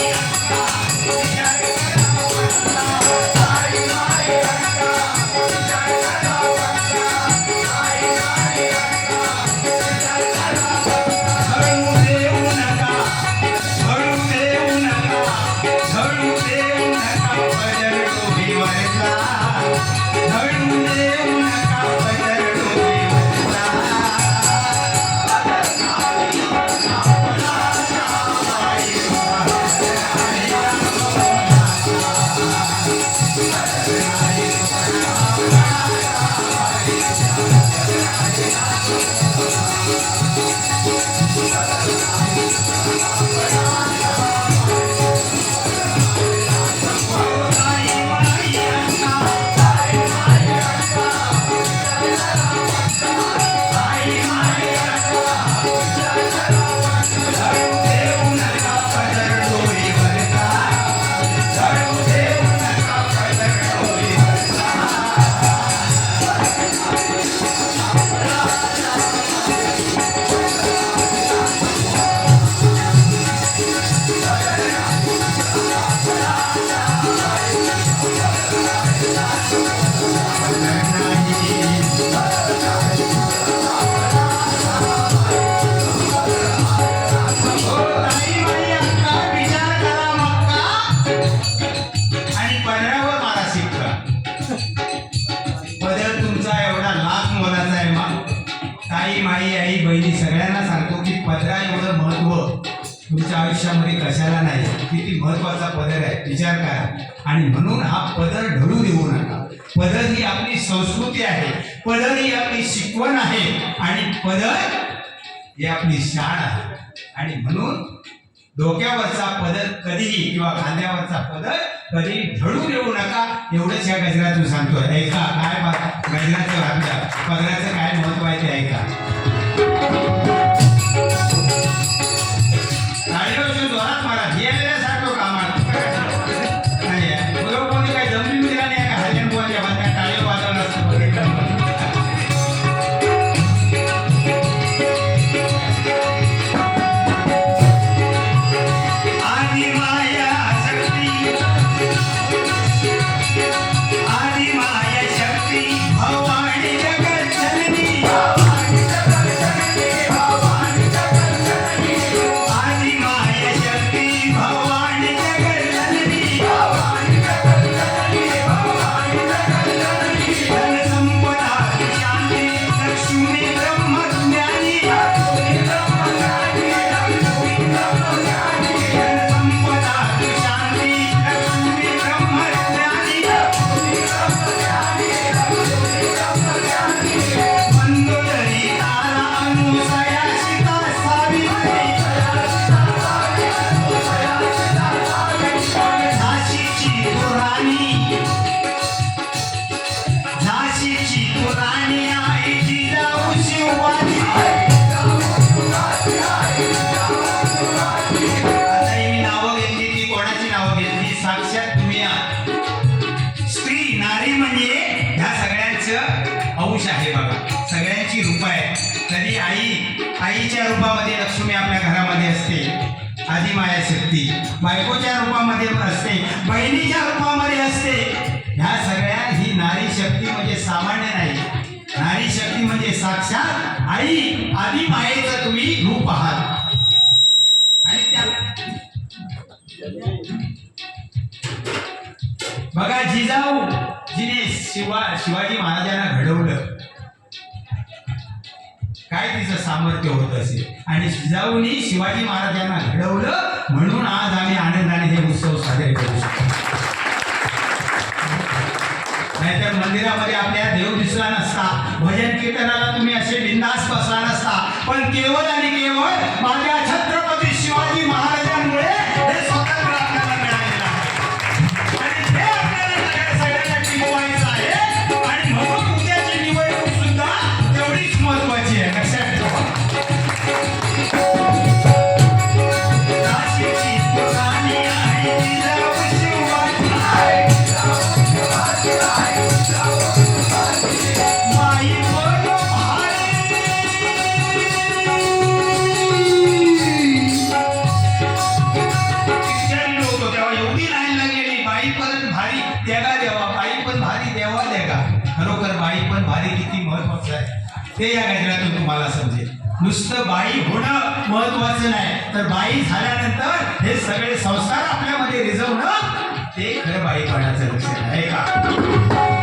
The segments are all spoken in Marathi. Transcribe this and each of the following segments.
Música महत्त्वाचा पदर आहे. विचार करा. आणि म्हणून हा पदर ढळू देऊ नका. पदर ही आपली संस्कृती आहे. पदर ही आपली शिकवण आहे. आणि पदर ही आपली शाळ आहे. आणि म्हणून डोक्यावरचा पदर कधीही किंवा खांद्यावरचा पदर कधी ढळू देऊ नका. एवढंच या गजरातून सांगतोय. ऐका काय बा- गजराचं आपल्या पदराचं काय महत्त्व आहे ते ऐका. बायकोच्या रूपामध्ये असते बहिणीच्या रूपामध्ये असते. ह्या सगळ्या ही नारी शक्ती म्हणजे सामान्य नाही. नारी शक्ती म्हणजे साक्षात आई आधी मायेचं तुम्ही रूप आहात. आणि त्या बघा जिजाऊ जिने शिवा शिवाजी महाराजांना घडवलं. काय तिचं सामर्थ्य होत असेल? आणि जिजाऊनी शिवाजी महाराजांना घडवलं म्हणून आज आम्ही आनंदाने हे उत्सव साजरे करू शकतो. नाहीतर मंदिरामध्ये आपल्या देव दिसला नसता भजन कीर्तनाला तुम्ही असे बिंदास बसला नसता पण केवळ आणि केवळ माझ्या नुसतं बाई होणं महत्वाचं नाही. तर बाई झाल्यानंतर हे सगळे संस्कार आपल्यामध्ये रिझवणं ते खरं बाईपणाचं लक्षण आहे का?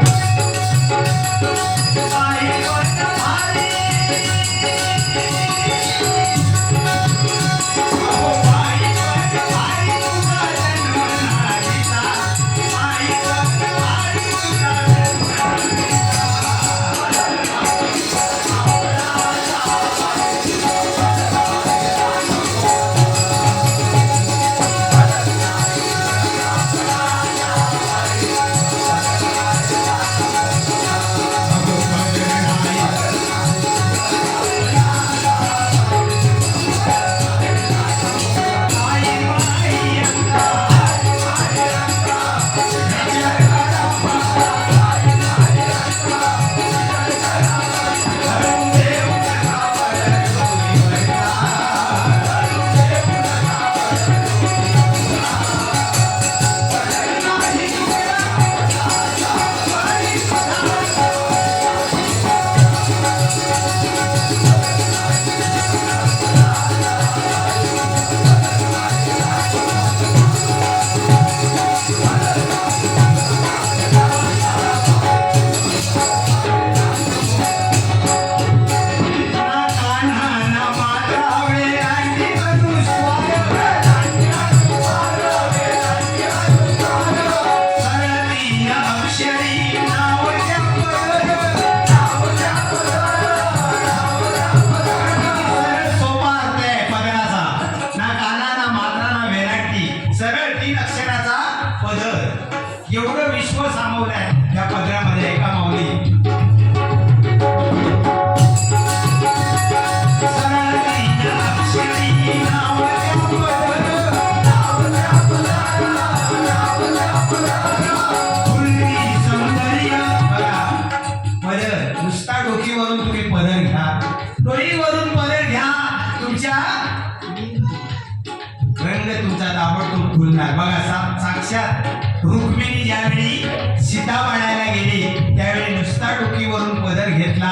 बघा साक्षात रुक्मिणी ज्यावेळी सीता पाण्याला गेली त्यावेळी नुसता डोकीवरून पदर घेतला.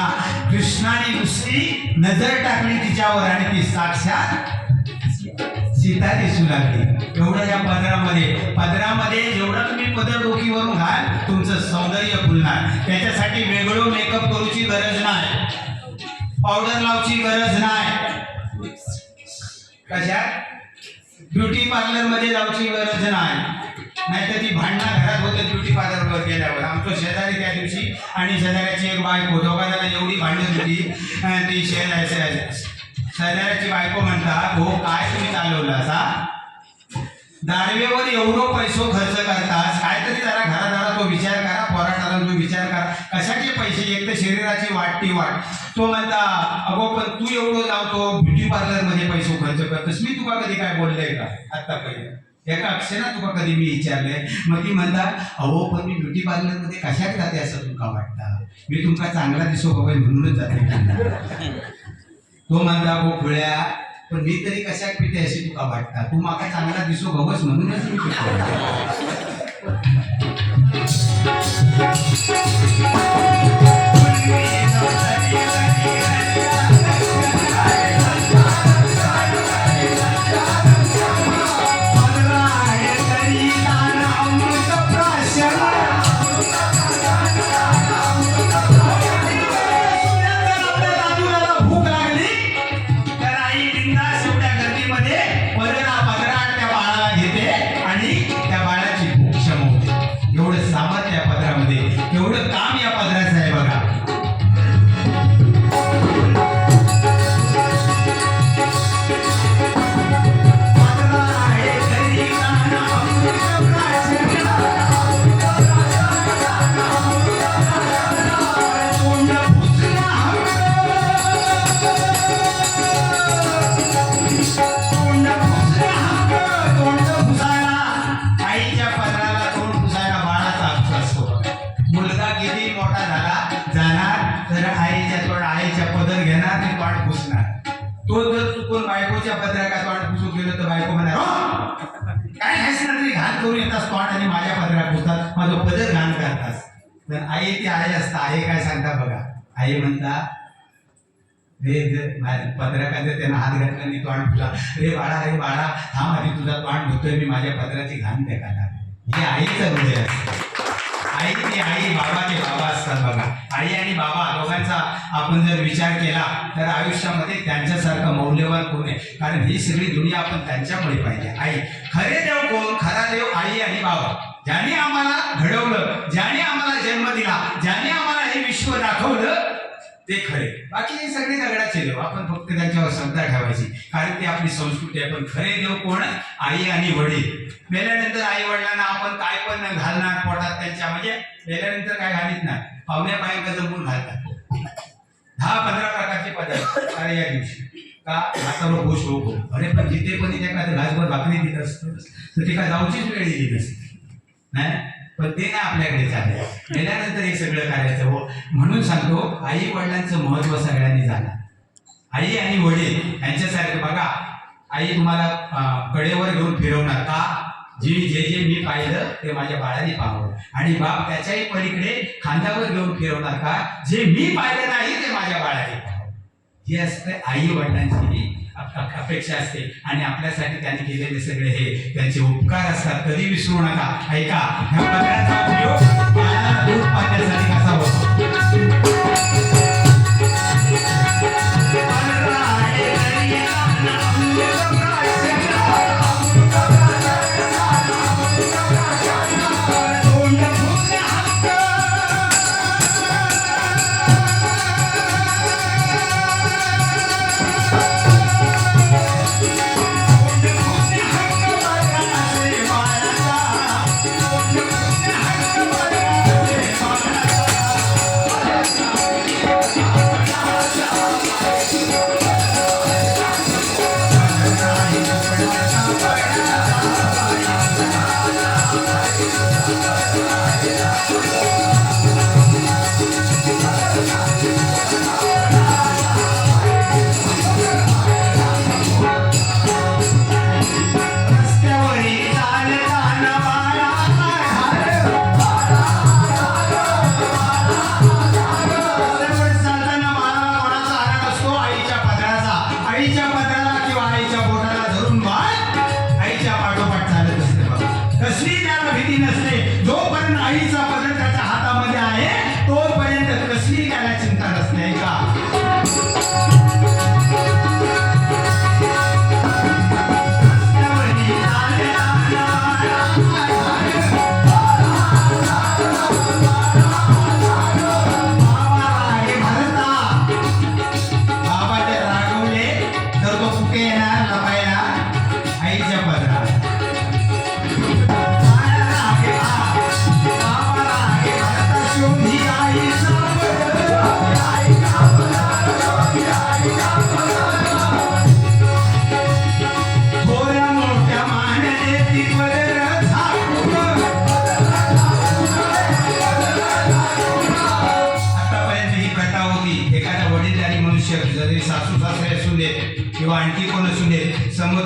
कृष्णाने नुसती नजर टाकली तिच्यावर आणि ती साक्षात सीता दिसू लागली. एवढं या पदरामध्ये पदरामध्ये जेवढं तुम्ही पदर डोकीवरून घाल तुमचं सौंदर्य फुलणार. त्याच्यासाठी वेगळं मेकअप करूची गरज नाही. पावडर लावची गरज नाही. कशा? ब्युटी पार्लरमध्ये जाऊची गरज नाही. नाहीतर ती भांडणं घरात होते ब्युटी पार्लरवर गेल्यावर. आमचं शेजारी त्या दिवशी आणि शेजाऱ्याची एक बायको दोघा एवढी भांडत होती ती शेजारी शेजाऱ्याची बायको म्हणतात हो काय तुम्ही चालवलं असा? दारवेवर एवढं पैसो खर्च करतास काहीतरी जरा घरादारा तो विचार करा पोराटाला तुम्ही विचार करा. कशाचे पैसे? एक तर शरीराची वाटती वाट तो म्हणता अगो पण तू एवढं लावतो ब्युटी पार्लरमध्ये पैसे खर्च करतोस. मी तुका कधी काय बोललंय का? आता पहिले. एका अक्षरात तुका कधी मी विचारले मग ती म्हणता अहो पण मी ब्युटी पार्लरमध्ये कशात जाते असं तुमका वाटतं? मी तुमका चांगला दिसो बाबा म्हणूनच जाते तो म्हणता गो खुळ्या पण मी तरी कशाक पिते अशी तुका वाटता? तू माका चांगला दिसो गवस म्हणूनच मी तर आई ती आई असता आई काय सांगता बघा. आई म्हणता रे जर मा- त्यानं हात घातला आणि तोंड तुला रे बाळा रे बाळा हा माझी तुझा तोंड धुतोय मी माझ्या पत्राची घाण देखाला हे आईचं म्हणजे हृदय असतं आई ते आई बाबा ते बाबा असतात बघा. आई आणि बाबा दोघांचा आपण जर विचार केला तर आयुष्यामध्ये त्यांच्यासारखं मौल्यवान कोण आहे? कारण ही सगळी दुनिया आपण त्यांच्यामुळे पाहिजे आई खरे देव कोण? खरा देव आई आणि बाबा. ज्याने आम्हाला घडवलं ज्याने आम्हाला जन्म दिला ज्याने आम्हाला हे विश्व दाखवलं ते खरे. बाकी हे सगळे दगडाचे देव. आपण फक्त त्यांच्यावर श्रद्धा ठेवायची. कारण ती आपली संस्कृती आहे. पण खरे देव कोण? आई आणि वडील. मेल्यानंतर आई वडिलांना आपण काय पण घालणार पोटात त्यांच्या म्हणजे मेल्यानंतर काय घालीत नाही. पाहुण्या बायका जमून घालतात. दहा पंधरा प्रकारचे पदार्थ. अरे या दिवशी. का? हातावर खुश हो अरे पण जिथे पण तिथे काय घासभर भाकरी देत असतो तर ते काय जाऊचीच वेळ दिली नसते. पण ते नाही आपल्याकडे चालले गेल्यानंतर हे सगळं करायचं. हो. म्हणून सांगतो आई वडिलांचं महत्त्व सगळ्यांनी झालं आई आणि वडील यांच्यासारखं बघा आई तुम्हाला कडेवर घेऊन फिरवणार का? जी जे जे मी पाहिलं ते माझ्या बाळाने पाहावं. आणि बाप त्याच्याही पलीकडे खांद्यावर घेऊन फिरवणार का? जे मी पाहिलं नाही ते माझ्या बाळाने पाहावं. हे असते आई वडिलांची अपेक्षा असते. आणि आपल्यासाठी त्यांनी केलेले सगळे हे त्यांचे उपकार असतात. कधी विसरू नका. ऐका ह्या पत्राचा उपयोग बाळाला दूध पाजण्यासाठी कसा होतो?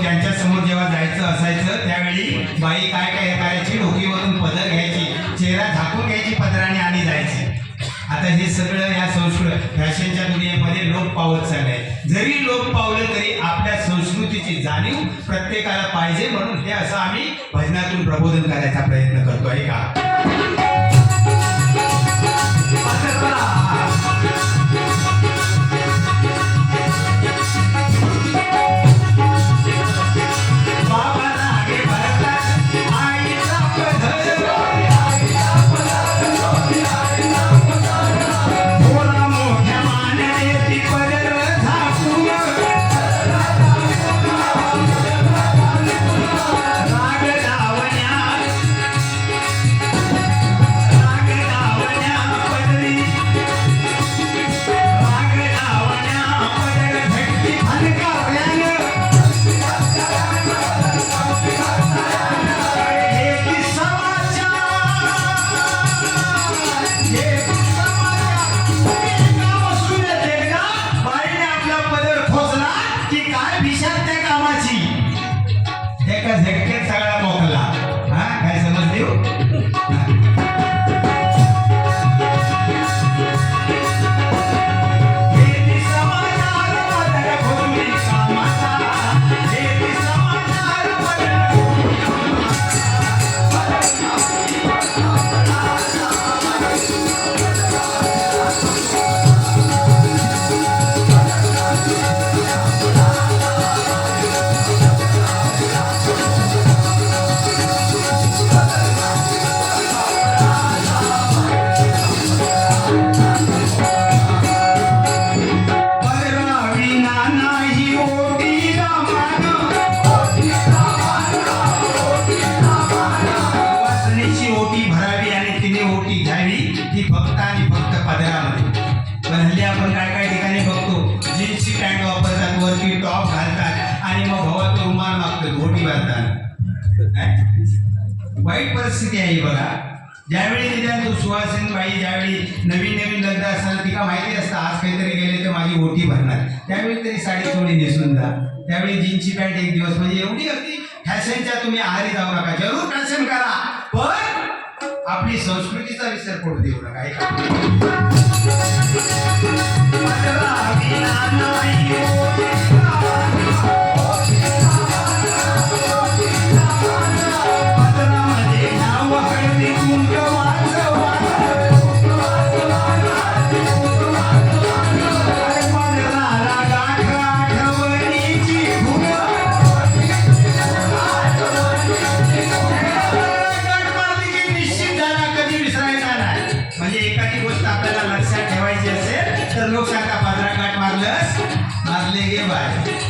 देत समोर त्यांच्यासमोर जेव्हा जायचं असायचं त्यावेळी बाई काय काय करायची? डोकीवरून पदर घ्यायची. चेहरा झाकून घ्यायची पदराने आणि जायची. आता हे सगळं या संस्कृत फॅशनच्या दुनियेमध्ये लोप पावत चाललंय. जरी लोप पावलं तरी आपल्या संस्कृतीची जाणीव प्रत्येकाला पाहिजे म्हणून हे असं आम्ही भजनातून प्रबोधन करायचा प्रयत्न करतो आहे का? वाईट परिस्थिती आहे बघा. ज्यावेळी निदान तो सुहासिन बाई ज्यावेळी नवीन नवीन लग्न असताना तिला माहिती असतं आज काहीतरी गेले तर माझी ओटी भरणार. त्यावेळी तरी साडी थोडी नेसून जा. त्यावेळी जीन्सची पॅन्ट एक दिवस म्हणजे एवढी अगदी फॅशनच्या तुम्ही आहारी जाऊ नका. जरूर फॅशन करा. पण आपली संस्कृतीचा विसर पडू देऊ नका. ऐका. ninguém vai.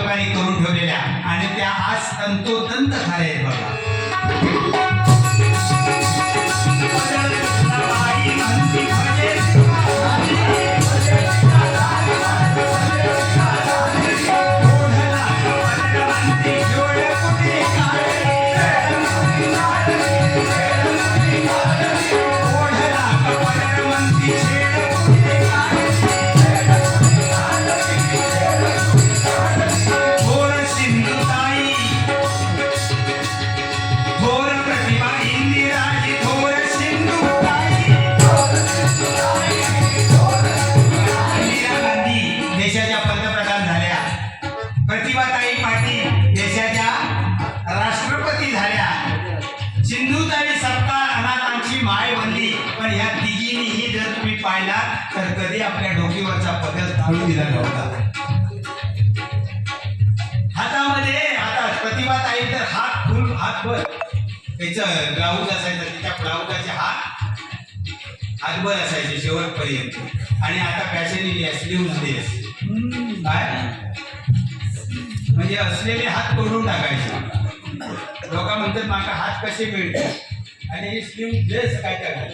लोकांनी करून ठेवलेल्या आणि त्या आज तंतोतंत खऱ्या आहेत बघा. ब्लाऊज असायचं तिच्या ब्लाऊजाचे हात हातभर असायचे शेवटपर्यंत. आणि आता फॅशन इंडिया स्लीव्हलेस काय? म्हणजे असलेले हात तोडून टाकायचे. लोक म्हणतात माका हात कसे मिळतात आणि हे स्लीव्हलेस काय काय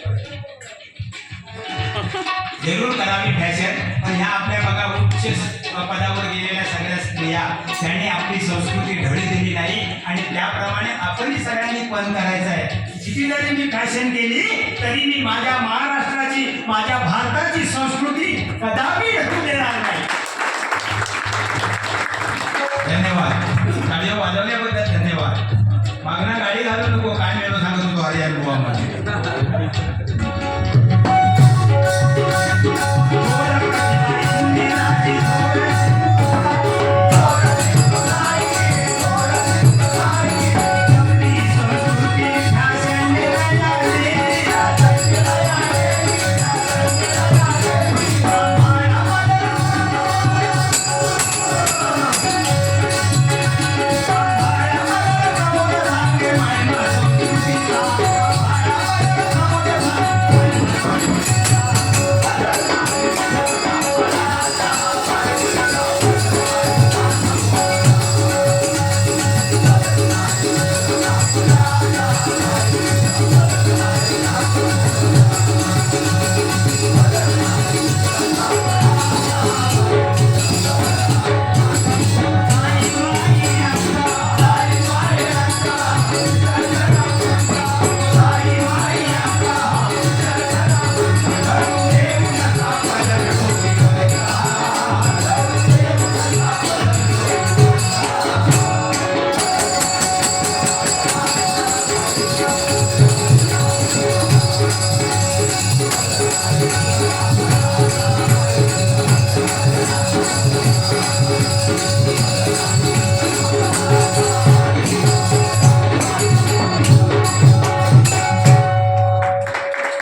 जरूर करावी फॅशन पण ह्या आपल्या बघा उच्च पदावर गेलेल्या सगळ्या स्त्रिया त्यांनी आपली संस्कृती ढळी दिली नाही. आणि त्याप्रमाणे आपणही सगळ्यांनी पण करायचं आहे. किती जरी मी फॅशन केली तरी मी माझ्या महाराष्ट्राची माझ्या भारताची संस्कृती कदापि रचू देणार नाही. धन्यवाद. गाड्या वाजवल्याबद्दल धन्यवाद. मागणं गाडी घालू नको काय मिळून सांगत होतो हरियाणा